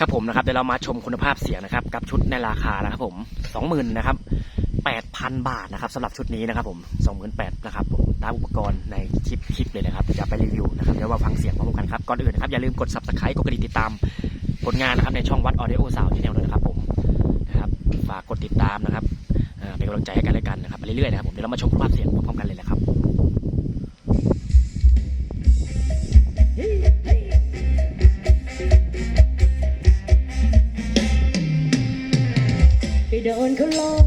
ครับผมนะครับเดี๋ยวเรามาชมคุณภาพเสียงนะครับ กับชุดในราคานะครับผมสองหมื่นนะครับแปดพันบาทนะครับสำหรับชุดนี้นะครับผมสองหมื่นแปดนะครับผมตามอุปกรณ์ในคลิปคลิปเลยนะครับจะไปรีวิวนะครับเดี๋ยวมาฟังเสียงพร้อมกันครับก่อนอื่นนะครับอย่าลืมกด subscribe กดกระดิ่งติดตามผลงานนะครับในช่องวัดออเดโอสาวที่แนวด้วยนะครับผมนะครับฝากกดติดตามนะครับเป็นกำลังใจให้กันและกันนะครับไปเรื่อยๆนะครับผมเดี๋ยวเรามาชมคุณภาพเสียงพร้อมกันเลยนะครับ โดนเขาหลอ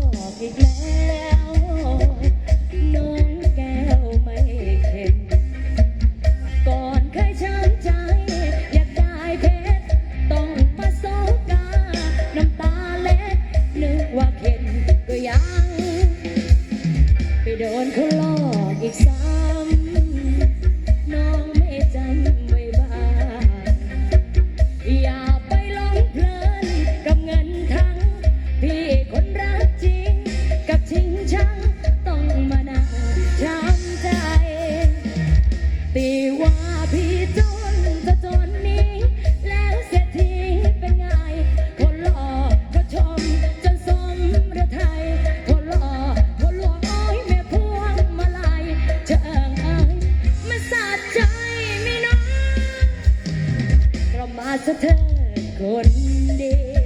เรามาสะเถิดคนดี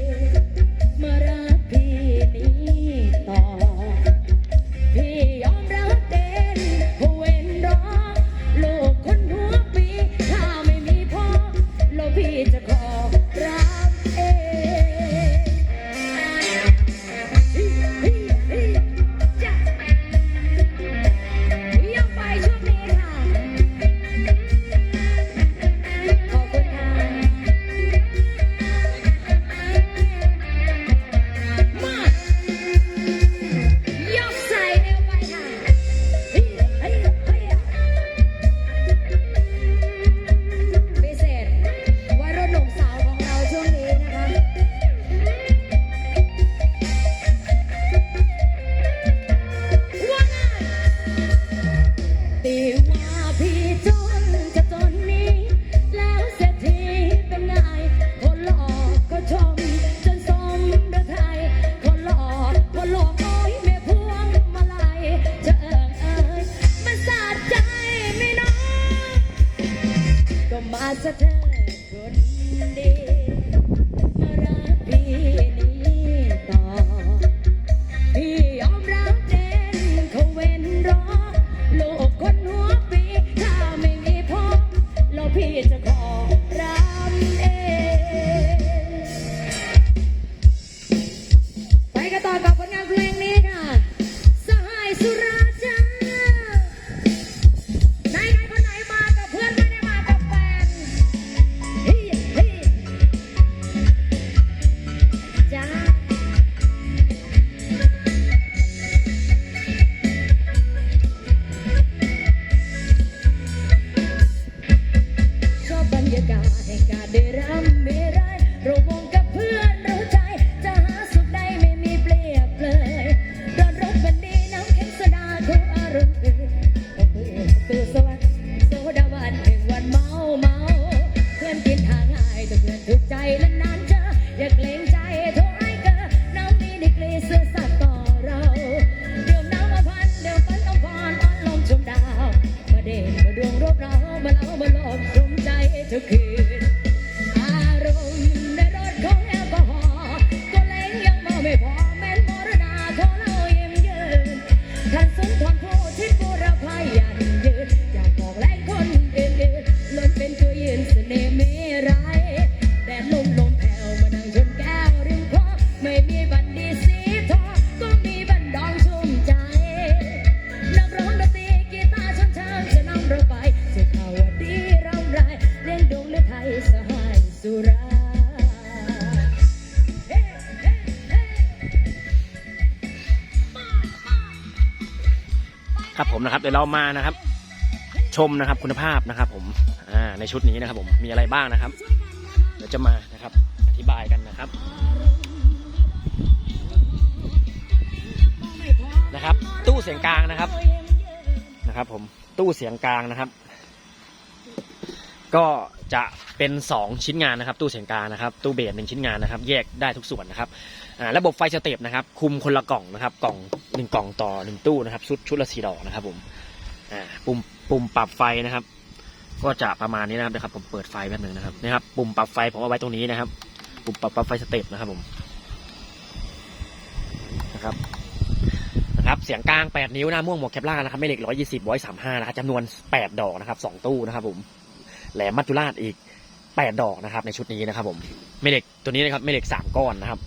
ตีว่าพี่จนจะจนนี้ แล้วเศรษฐีเป็นไงคนหลอกก็ชม จนสมฤทัยคนหลอกคนหลอกโอ้ยแม่พวงมาลัยจะเอิงเอ่ยมันสะใจไม่น้อยก็มาสะเถิด ครับผมนะครับเดี๋ยวเรามานะครับ ชมนะครับคุณภาพนะครับ ผมอ่าในชุดนี้นะครับ ผมมีอะไรบ้างนะครับเดี๋ยวจะมานะครับ อธิบายกันนะครับนะครับ ตู้เสียงกลางนะครับนะครับ ผมตู้เสียงกลางนะครับ ก็ จะเป็น 2 ชิ้นงานนะครับ ตู้เสียงกานะครับ ตู้เบสหนึ่งชิ้นงานนะครับ แยกได้ทุกส่วนนะครับระบบไฟสเต็ปนะครับ คุมคนละกล่องนะครับ กล่องหนึ่งกล่องต่อหนึ่งตู้นะครับ ชุดชุดละสี่ดอกนะครับผมปุ่มปุ่มปรับไฟนะครับ ก็จะประมาณนี้นะครับเดี๋ยวครับผมเปิดไฟแป๊บนึงนะครับนะครับ ปุ่มปรับไฟผมเอาไว้ตรงนี้นะครับ ปุ่มปรับปรับไฟสเต็ปนะครับผมนะครับนะครับเสียงกลาง 8 นิ้วหน้าม่วงหมวกแคปล่านะครับไม่เหล็ก 120 135 นะครับจำนวน 8 ดอกนะครับ 2 ตู้นะครับผม แหลมมัจจุราชอีก8ดอกนะครับในชุดนี้นะครับผมไม่เหล็กตัวนี้นะครับไม่เหล็ก3ก้อนนะครับ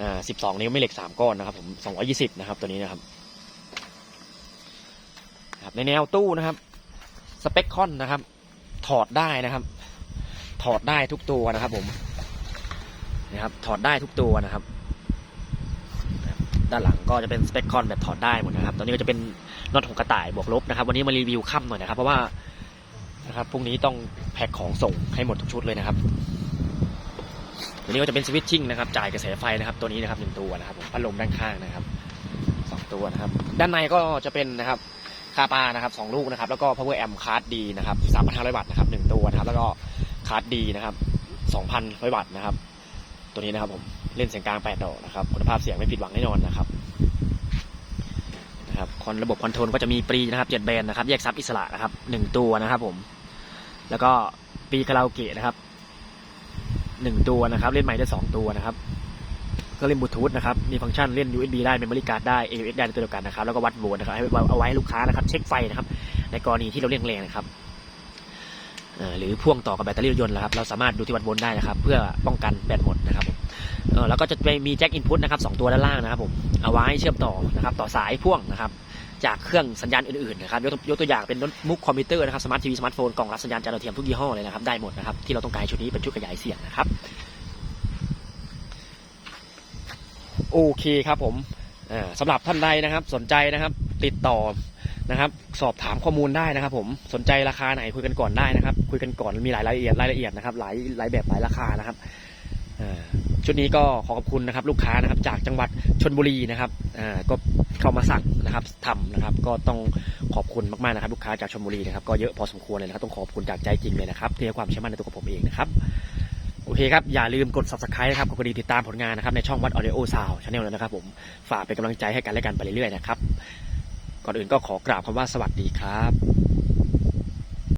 อ่า12นิ้วไม่เหล็ก3ก้อนนะครับผม220นะครับตัวนี้นะครับครับในแนวตู้นะครับสเปคคอนนะครับ ถอดได้นะครับ ถอดได้ทุกตัวนะครับผมนะครับถอดได้ทุกตัวนะครับ ด้านหลังก็จะเป็นสเปคคอนแบบถอดได้หมดนะครับ ตอนนี้ก็จะเป็นน็อตของกระต่ายบวกลบนะครับ วันนี้มารีวิวค่ำหน่อยนะครับ เพราะว่า นะครับพรุ่งนี้ต้องแพ็คของส่งให้หมดทุกชุดเลยนะครับตัวนี้ก็จะเป็นสวิตชิ่งนะครับ จ่ายกระแสไฟนะครับ ตัวนี้นะครับหนึ่งตัวนะครับผมพัดลมด้านข้างนะครับสองตัวนะครับ ด้านในก็จะเป็นนะครับคาปานะครับสองลูกนะครับ แล้วก็ power amp card D นะครับสามพันห้าร้อยวัตต์นะครับหนึ่งตัวนะครับ แล้วก็คาร์ดดีนะครับสองพันร้อยวัตต์นะครับ ตัวนี้นะครับผมเล่นเสียงกลางแปดดอกนะครับ คุณภาพเสียงไม่ผิดหวังแน่นอนนะครับ ครับคอนระบบคอนโทรลก็จะมีปรีนะครับเจ็ดแบนนะครับ แยกซับอิสระนะครับหนึ่งตัวนะครับผม แล้วก็ปรีคาราโอเกะนะครับหนึ่งตัวนะครับ เล่นใหม่ได้สองตัวนะครับก็เล่นบลูทูธนะครับ มีฟังก์ชันเล่น USB ได้เมมโมรี่การ์ดได้ AUX ได้ในตัวเดียวกันนะครับ แล้วก็วัดโวลต์นะครับให้เอาไว้ให้ลูกค้านะครับ เช็คไฟนะครับ ในกรณีที่เราเร่งแรงนะครับหรือพ่วงต่อกับแบตเตอรี่รถยนต์นะครับ เราสามารถดูที่วัดโวลต์ได้นะครับ เพื่อป้องกันแบตหมดนะครับผม เออแล้วก็จะมีแจ็คอินพุตนะครับสองตัวด้านล่างนะครับผมเอาไว้เชื่อมต่อนะครับต่อสายพ่วงนะครับจากเครื่องสัญญาณอื่นๆนะครับยกตัวยกตัวอย่างเป็นโน้ตบุ๊กคอมพิวเตอร์นะครับสมาร์ททีวีสมาร์ทโฟนกล่องรับสัญญาณจานดาวเทียมทุกยี่ห้อเลยนะครับได้หมดนะครับที่เราต้องการชุดนี้เป็นชุดขยายเสียงนะครับโอเคครับผมอ่าสำหรับท่านใดนะครับ สนใจนะครับติดต่อนะครับ สอบถามข้อมูลได้นะครับผมสนใจราคาไหนคุยกันก่อนได้นะครับ คุยกันก่อนมีหลายรายละเอียดรายละเอียดนะครับ หลายหลายแบบหลายราคานะครับ ชุดนี้ก็ขอขอบคุณนะครับลูกค้านะครับจากจังหวัดชนบุรีนะครับอ่าก็เข้ามาสั่งนะครับทำนะครับ ก็ต้องขอบคุณมากๆนะครับ ลูกค้าจากชนบุรีนะครับก็เยอะพอสมควรเลยนะครับต้องขอบคุณจากใจจริงเลยนะครับที่ให้ความเชื่อมั่นในตัวของผมเองนะครับโอเคครับ อย่าลืมกด subscribe นะครับกดกระดิ่งติดตามผลงานนะครับในช่องวัด Audio Sound Channel แล้วนะครับผมฝากเป็นกำลังใจให้กันและกันไปเรื่อยๆนะครับ ก่อนอื่นก็ขอกราบคำว่าสวัสดีครับ